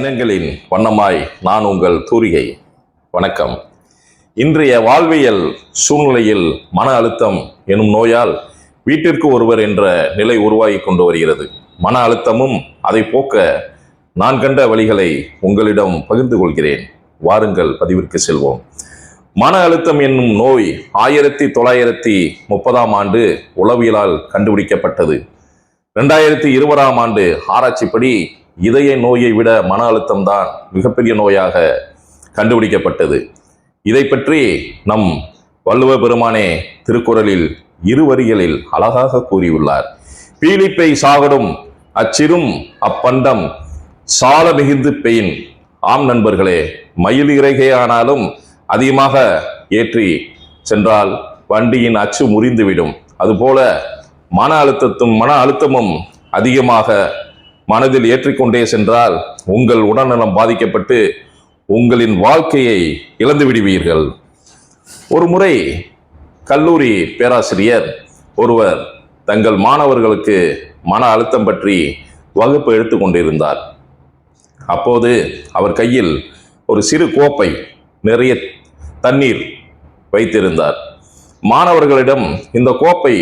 எண்ணங்களின் வண்ணமாய் நான் உங்கள் தூரிகை. வணக்கம். இன்றைய வாழ்வியல் சூழ்நிலையில் மன அழுத்தம் எனும் நோயால் வீட்டிற்கு ஒருவர் என்ற நிலை உருவாகி கொண்டு வருகிறது. மன அழுத்தமும் அதை போக்க நான் கண்ட வழிகளை உங்களிடம் பகிர்ந்து கொள்கிறேன். வாருங்கள் பதிவிற்கு செல்வோம். மன அழுத்தம் என்னும் நோய் ஆயிரத்தி தொள்ளாயிரத்தி முப்பதாம் ஆண்டு உளவியலால் கண்டுபிடிக்கப்பட்டது. ரெண்டாயிரத்தி இருபதாம் ஆண்டு ஆராய்ச்சிப்படி இதய நோயை விட மன அழுத்தம் தான் மிகப்பெரிய நோயாக கண்டுபிடிக்கப்பட்டது. இதை பற்றி நம் வள்ளுவ பெருமானே திருக்குறளில் இரு வரிகளில் அழகாக கூறியுள்ளார். பீலிப்பை சாகடும் அச்சிரும் அப்பண்டம் சால மிகுந்து பெயின். ஆம் நண்பர்களே மயில் இறகையானாலும் அதிகமாக ஏற்றி சென்றால் வண்டியின் அச்சு முறிந்துவிடும். அதுபோல மன அழுத்தத்தும் மன அழுத்தமும் அதிகமாக மனதில் ஏற்றிக்கொண்டே சென்றால் உங்கள் உடல்நலம் பாதிக்கப்பட்டு உங்களின் வாழ்க்கையை இழந்து விடுவீர்கள். ஒரு முறை கல்லூரி பேராசிரியர் ஒருவர் தங்கள் மாணவர்களுக்கு மன அழுத்தம் பற்றி வகுப்பு எடுத்து கொண்டிருந்தார். அப்போது அவர் கையில் ஒரு சிறு கோப்பை நிறைய தண்ணீர் வைத்திருந்தார். மாணவர்களிடம் இந்த கோப்பை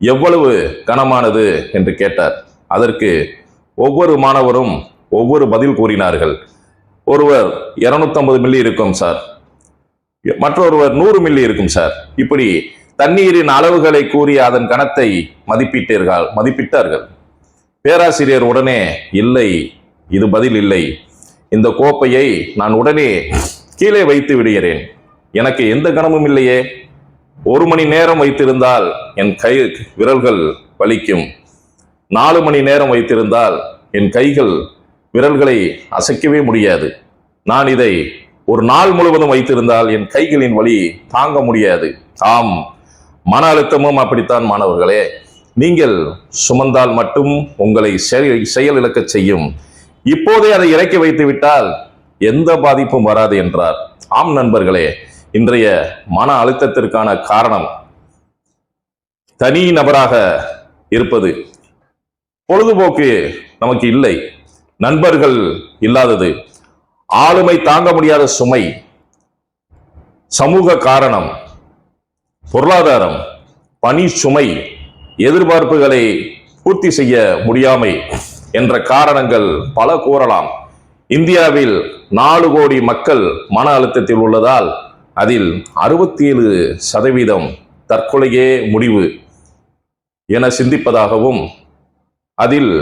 எவ்வளவு கனமானது என்று கேட்டார். அதற்கு ஒவ்வொரு மாணவரும் ஒவ்வொரு பதில் கூறினார்கள். ஒருவர் 250 மில்லி இருக்கும் சார் மற்றொருவர் நூறு மில்லி இருக்கும் சார் இப்படி தண்ணீரின் அளவுகளை கூறி அதன் கணத்தை மதிப்பிட்டீர்கள் மதிப்பிட்டார்கள். பேராசிரியர் உடனே இல்லை இது பதில் இல்லை. இந்த கோப்பையை நான் உடனே கீழே வைத்து விடுகிறேன். எனக்கு எந்த கணமும் இல்லையே. ஒரு மணி நேரம் வைத்திருந்தால் என் கை விரல்கள் வலிக்கும். நாலு மணி நேரம் வைத்திருந்தால் என் கைகள் விரல்களை அசைக்கவே முடியாது. நான் இதை ஒரு நாள் முழுவதும் வைத்திருந்தால் என் கைகளின் வலி தாங்க முடியாது. ஆம் மன அழுத்தமும் அப்படித்தான் மாணவர்களே. நீங்கள் சுமந்தால் மட்டும் உங்களை செயல் செயல் இழக்கச் செய்யும். இப்போதே அதை இறக்கி வைத்து விட்டால் எந்த பாதிப்பும் வராது என்றார். ஆம் நண்பர்களே இன்றைய மன அழுத்தத்திற்கான காரணம் தனி நபராக இருப்பது. பொழுதுபோக்கு நமக்கு இல்லை. நண்பர்கள் இல்லாதது. ஆளுமை தாங்க முடியாத சுமை. சமூக காரணம். பொருளாதாரம். பணி சுமை. எதிர்பார்ப்புகளை பூர்த்தி செய்ய முடியாமை என்ற காரணங்கள் பல கூறலாம். இந்தியாவில் நாலு கோடி மக்கள் மன அழுத்தத்தில் உள்ளதால் அதில் அறுபத்தி ஏழு சதவீதம் தற்கொலையே முடிவு என சிந்திப்பதாகவும் அதில்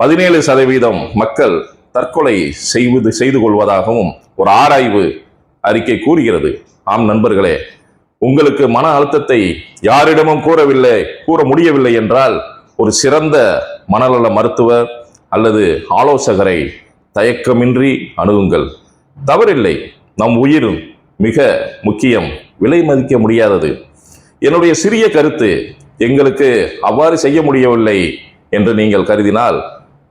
பதினேழு சதவீதம் மக்கள் தற்கொலை செய்வது செய்து கொள்வதாகவும் ஒரு ஆராய்வு அறிக்கை கூறுகிறது. ஆம் நண்பர்களே உங்களுக்கு மன அழுத்தத்தை யாரிடமும் கூறவில்லை கூற முடியவில்லை என்றால் ஒரு சிறந்த மனநல மருத்துவர் அல்லது ஆலோசகரை தயக்கமின்றி அணுகுங்கள். தவறில்லை நம் உயிர் மிக முக்கியம் விலை மதிக்க முடியாதது. என்னுடைய சிறிய கருத்து எங்களுக்கு அவ்வாறு செய்ய முடியவில்லை என்று நீங்கள் கருதினால்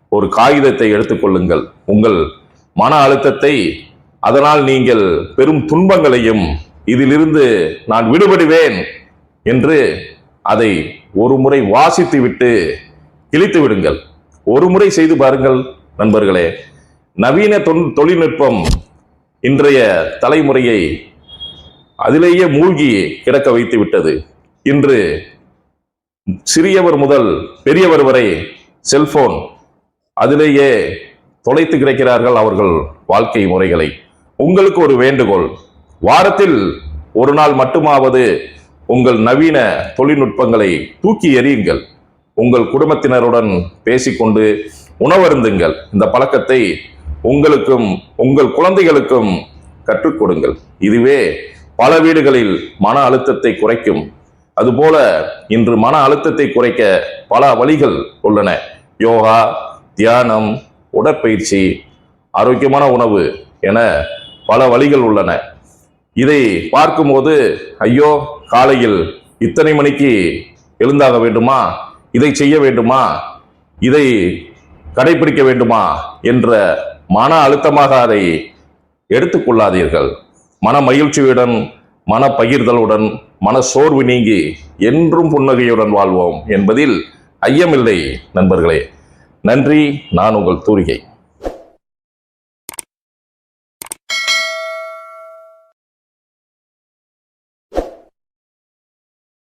ஒரு காகிதத்தை எடுத்துக்கொள்ளுங்கள். உங்கள் மன அழுத்தத்தை அதனால் நீங்கள் பெரும் துன்பங்களையும் இதிலிருந்து நான் விடுபடுவேன் என்று அதை ஒரு முறை வாசித்து விட்டு கிழித்து விடுங்கள். ஒரு முறை செய்து பாருங்கள் நண்பர்களே. நவீன தொன்- தொழில்நுட்பம் இன்றைய தலைமுறையை அதிலேயே மூழ்கி கிடக்க வைத்து விட்டது. இன்று சிறியவர் முதல் பெரியவர் வரை செல்போன் அதிலேயே தொலைத்து கிடைக்கிறார்கள் அவர்கள் வாழ்க்கை முறைகளை. உங்களுக்கு ஒரு வேண்டுகோள். வாரத்தில் ஒரு நாள் மட்டுமாவது உங்கள் நவீன தொழில்நுட்பங்களை தூக்கி எறியுங்கள். உங்கள் குடும்பத்தினருடன் பேசிக்கொண்டு உணவருந்துங்கள். இந்த பழக்கத்தை உங்களுக்கும் உங்கள் குழந்தைகளுக்கும் கற்றுக் கொடுங்கள். இதுவே பல வீடுகளில் மன அழுத்தத்தை குறைக்கும் அதுபோல இன்று மன அழுத்தத்தை குறைக்க பல வழிகள் உள்ளன. யோகா தியானம் உடற்பயிற்சி ஆரோக்கியமான உணவு என பல வழிகள் உள்ளன. இதை பார்க்கும்போது ஐயோ காலையில் இத்தனை மணிக்கு எழுந்தாக வேண்டுமா? இதை செய்ய வேண்டுமா? இதை கடைபிடிக்க வேண்டுமா? என்ற மன அழுத்தமாக அதை எடுத்துக்கொள்ளாதீர்கள் மன மகிழ்ச்சியுடன் மன பகிர்தலுடன் மன சோர்வு நீங்கி என்றும் புன்னகையுடன் வாழ்வோம் என்பதில் ஐயமில்லை நண்பர்களே. நன்றி நான் உங்கள் தூரிகை.